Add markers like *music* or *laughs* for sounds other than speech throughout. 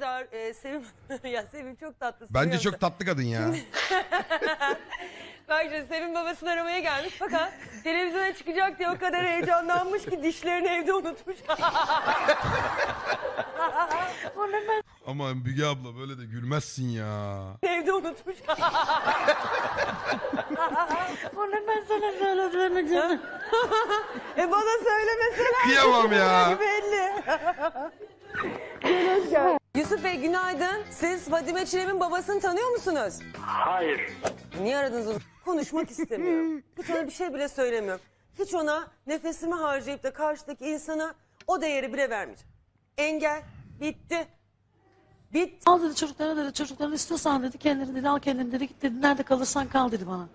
kadar e, Sevim *laughs* ya Sevim çok tatlı. Bence seviyorum çok tatlı kadın ya. *laughs* Bak şimdi Sevim babasını aramaya gelmiş fakat televizyona çıkacak diye o kadar heyecanlanmış ki dişlerini evde unutmuş. *laughs* Ama Müge abla böyle de gülmezsin ya. evde unutmuş. Onu ben sana söyledim. e bana söylemeseler Kıyamam ya. belli. Yusuf Bey günaydın. Siz Fadime Çilem'in babasını tanıyor musunuz? Hayır. Niye aradınız o zaman? Konuşmak istemiyorum. *laughs* Hiç ona bir şey bile söylemiyorum. Hiç ona nefesimi harcayıp da karşıdaki insana o değeri bile vermeyeceğim. Engel. Bitti. Bitti. Al dedi çocuklara dedi çocukların istiyorsan dedi kendini dedi al kendini dedi git dedi nerede kalırsan kal dedi bana.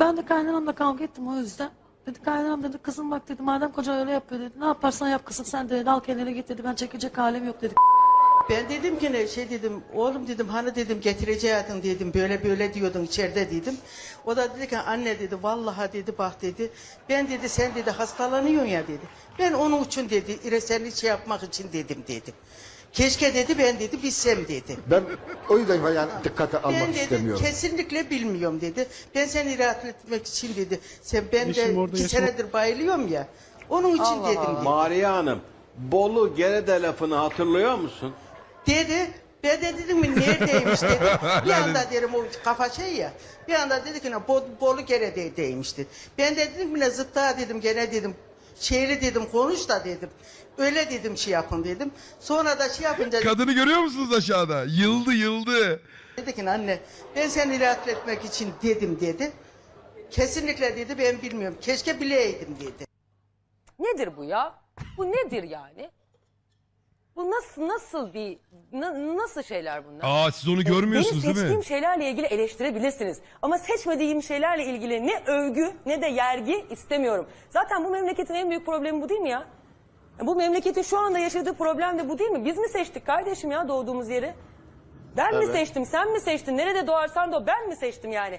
Ben de kaynanamla kavga ettim o yüzden. Dedi kaynanam dedi kızım bak dedi madem koca öyle yapıyor dedi ne yaparsan yap kızım sen dedi al kendine git dedi ben çekecek halim yok dedi. Ben dedim ki ne şey dedim oğlum dedim hani dedim getireceydin dedim böyle böyle diyordun içeride dedim. O da dedi ki anne dedi vallahi dedi bak dedi ben dedi sen dedi hastalanıyorsun ya dedi. Ben onun için dedi ire seni şey yapmak için dedim dedi. Keşke dedi ben dedi bilsem dedi. Ben o yüzden yani dikkate almak Ben dedi istemiyorum. kesinlikle bilmiyorum dedi. Ben seni rahat etmek için dedi. Sen ben Eşim de orada iki yaşam- senedir bayılıyorum ya. Onun için Allah dedim Allah. dedi. Mariye Hanım, Bolu Gerede lafını hatırlıyor musun? Dedi. Ben de dedim mi neredeymiş dedi. *laughs* Bir anda dedim o kafa şey ya. Bir anda dedi ki ne Bo- Bolu Gerede'deymişti. Ben de dedim ki ne zıtta dedim gene dedim. Şehri dedim konuş da dedim. Öyle dedim şey yapın dedim. Sonra da şey yapınca Kadını görüyor musunuz aşağıda? Yıldı yıldı. dedi ki anne ben seni rahat etmek için dedim dedi. Kesinlikle dedi ben bilmiyorum. Keşke bileydim dedi. Nedir bu ya? Bu nedir yani? Bu nasıl nasıl bir na- nasıl şeyler bunlar? Aa siz onu görmüyorsunuz Benim değil seçtiğim mi? şeylerle ilgili eleştirebilirsiniz. Ama seçmediğim şeylerle ilgili ne övgü ne de yergi istemiyorum. Zaten bu memleketin en büyük problemi bu değil mi ya? Bu memleketin şu anda yaşadığı problem de bu değil mi? Biz mi seçtik kardeşim ya doğduğumuz yeri? Ben mi seçtim, sen mi seçtin? Nerede doğarsan doğ, ben mi seçtim yani?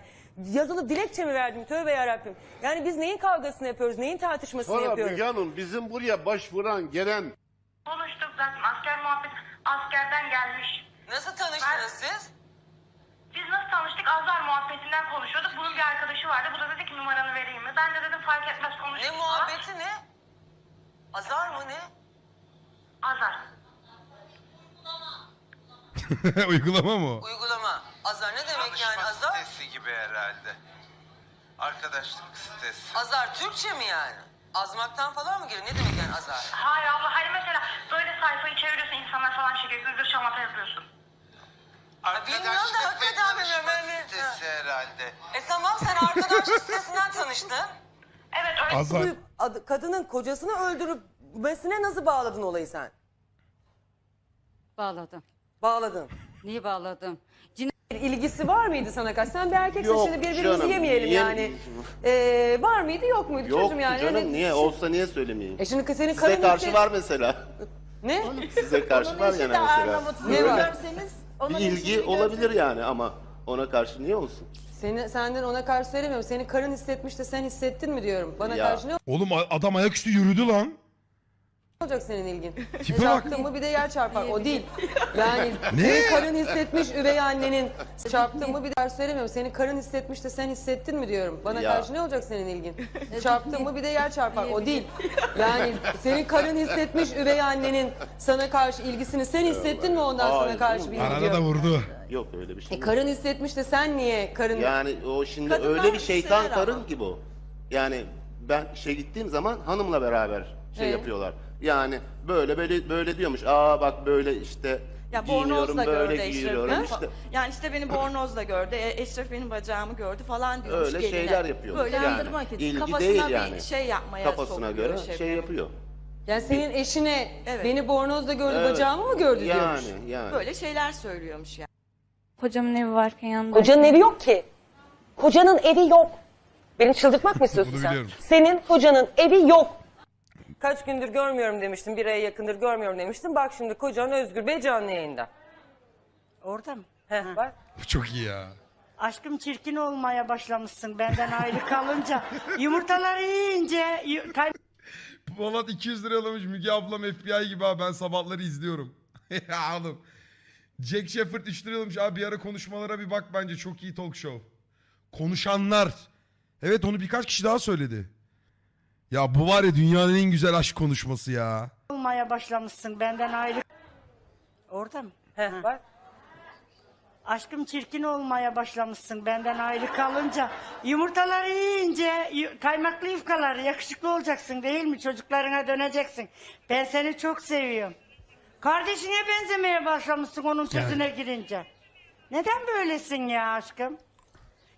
Yazılı dilekçe mi verdim? Tövbe yarabbim. Yani biz neyin kavgasını yapıyoruz, neyin tartışmasını Sonra yapıyoruz? Müge Hanım bizim buraya başvuran gelen askerden gelmiş. Nasıl tanıştınız siz? Biz nasıl tanıştık? Azar muhabbetinden konuşuyorduk. Bunun bir arkadaşı vardı. Bu da dedi ki numaranı vereyim mi? Ben de dedim fark etmez Ne konuşuruz. muhabbeti ne? Azar mı ne? Azar. *laughs* Uygulama mı o? Uygulama. Azar ne demek yani azar? sitesi gibi herhalde. Arkadaşlık sitesi. Azar Türkçe mi yani? Azmaktan falan mı geliyor? Ne demek yani azar? Hayır abla hani mesela böyle sayfayı çeviriyorsun insanlar falan şey gırgır şamata yapıyorsun. bilmiyorum da hakikaten bilmiyorum. Ben de- sitesi herhalde. E tamam sen arkadaşlık *laughs* sitesinden tanıştın. Evet öyle. Azar. Bu ad- kadının kocasını öldürüp mesine nasıl bağladın olayı sen? Bağladım. Bağladın. Niye bağladım? Bir ilgisi var mıydı sana karşı? Sen bir erkeksin Yok şimdi birbirimizi canım, yemeyelim niye- yani. Ee, var mıydı yok muydu yok çocuğum yani? canım Öyle- niye olsa niye söylemeyeyim? E şimdi senin Size karın karşı işte- var mesela. Ne? *laughs* Size karşı var yani mesela. Ne var? Bir ilgi olabilir yani ama ona karşı niye olsun? Seni, senden ona karşı söylemiyorum. Senin karın hissetmiş de sen hissettin mi diyorum. Bana Ya. karşı ne Oğlum a- adam ayaküstü yürüdü lan. Olacak senin ilgin? *laughs* Tipe Çarptın bak. mı bir de yer çarpar. O değil. *laughs* Yani Ne? senin karın hissetmiş üvey annenin. Çarptın mı bir de söylemiyorum. Senin karın hissetmiş de sen hissettin mi diyorum. Bana Ya. karşı ne olacak senin ilgin? *laughs* Çarptın mı bir de yer çarpar. O değil. Yani senin karın hissetmiş üvey annenin sana karşı ilgisini sen hissettin mi ondan sana Hayır, karşı canım. bir ilgi Arada da diyor. vurdu. Yok öyle bir şey. E, yok. karın hissetmiş de sen niye karın... Yani o şimdi Kadınlar öyle bir şeytan sever karın gibi o. Yani ben şey gittiğim zaman hanımla beraber şey Ee? yapıyorlar. Yani böyle böyle böyle diyormuş. Aa bak böyle işte Ya giyiniyorum bornozla böyle gördü Eşref. giyiniyorum işte. Yani işte beni *laughs* bornozla gördü. e, Eşref benim bacağımı gördü falan diyormuş Öyle geline. şeyler yapıyor. Böyle yani. yandırmak için. İlgi Kafasına değil bir yani. şey yapmaya Kafasına sokuyor göre Eşref şey beni. yapıyor. Yani senin eşine Evet. beni bornozda gördü Evet. bacağımı mı gördü diyormuş. Yani yani. Böyle şeyler söylüyormuş yani. Kocamın evi varken yanında. Kocanın evi yok ki. Kocanın evi yok. Beni çıldırtmak mı *laughs* istiyorsun Bunu sen? biliyorum. Senin kocanın evi yok. Kaç gündür görmüyorum demiştim. Bir aya yakındır görmüyorum demiştim. Bak şimdi kocan Özgür Bey canlı yayında. Orada mı? Heh, bak. Bu çok iyi ya. Aşkım çirkin olmaya başlamışsın benden ayrı kalınca. Yumurtaları yiyince yu- kay- *laughs* Polat 200 lira yollamış. Müge ablam FBI gibi ha ben sabahları izliyorum. *laughs* ya oğlum. Jack Shepard 3 lira yollamış. Abi bir ara konuşmalara bir bak bence. Çok iyi talk show. Konuşanlar. Evet onu birkaç kişi daha söyledi. Ya bu var ya dünyanın en güzel aşk konuşması ya. Olmaya başlamışsın benden ayrı. Orada mı? Heh, bak. Aşkım çirkin olmaya başlamışsın benden ayrı kalınca. Yumurtaları yiyince kaymaklı yufkaları yakışıklı olacaksın değil mi? Çocuklarına döneceksin. Ben seni çok seviyorum. Kardeşine benzemeye başlamışsın onun sözüne girince. Neden böylesin ya aşkım?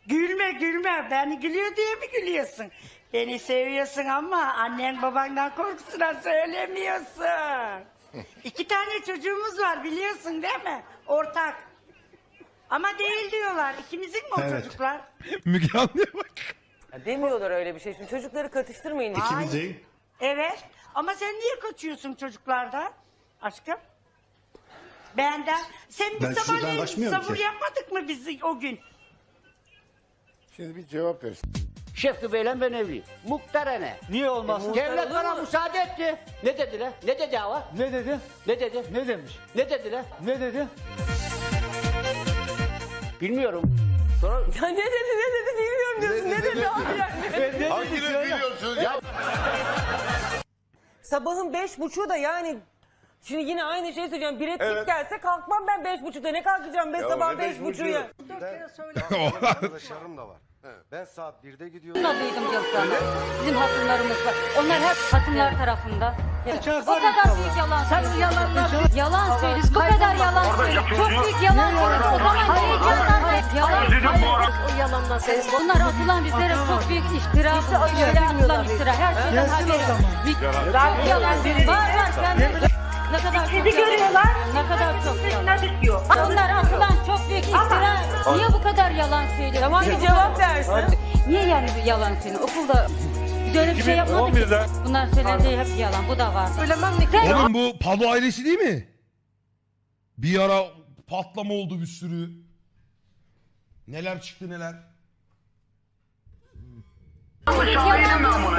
Gülme gülme. Beni gülüyor diye mi gülüyorsun? Beni seviyorsun ama annen babandan korkusuna söylemiyorsun. *laughs* İki tane çocuğumuz var biliyorsun değil mi? Ortak. Ama değil diyorlar. İkimizin mi o çocuklar? *laughs* Müge Anlı'ya bak. Ya demiyorlar öyle bir şey. Şimdi çocukları katıştırmayın. Hayır. Evet. Ama sen niye kaçıyorsun çocuklardan? Aşkım? Benden. Sen bir sabahleyin savur yapmadık mı biz o gün? Şimdi bir cevap ver. Şefti Bey'le ben evliyim. Muhtara ne? Niye olmaz? Devlet bana müsaade etti. Ne dediler? Ne dedi hava? Ne dedi? Ne dedi? Ne demiş? Ne dediler? Ne dedi? Bilmiyorum. Sonra Ya ne dedi ne dedi bilmiyorum diyorsun. Ne, dedi abi yani? Hanginiz biliyorsunuz ya? Sabahın beş buçuğu da yani Şimdi yine aynı şeyi söyleyeceğim. Bir etlik gelse kalkmam ben beş buçukta. Ne kalkacağım ben sabah beş buçuğu ya. *laughs* Arkadaşlarım da var. Ben saat 1'de gidiyorum. Diyorum sana. Bizim hasımlarımız var. Onlar hep hasımlar tarafında. O kadar büyük yalan söylüyor. Yalan söylüyor. Bu kadar yalan söylüyor. Çok büyük yalan söylüyor. O zaman gerek yalan. Yalan. O yalanlar Bunlar atılan bizlere çok büyük iftira. Böyle atılan iftira. Her şeyden haberi. Bir yalan söylüyor. Var var. Sen ne kadar çok görüyorlar. Ne kadar çok yalan. Bunlar atılan büyük iftira. Niye bu kadar yalan söylüyor? Tamam bir cevap versin. Niye yani bir yalan söylüyor? Okulda biz öyle bir şey yapmadık ki. Bunlar söylediği hep yalan. Bu da var. Sen Oğlum bu Palo ailesi değil mi? Bir ara patlama oldu bir sürü. Neler çıktı neler. yalan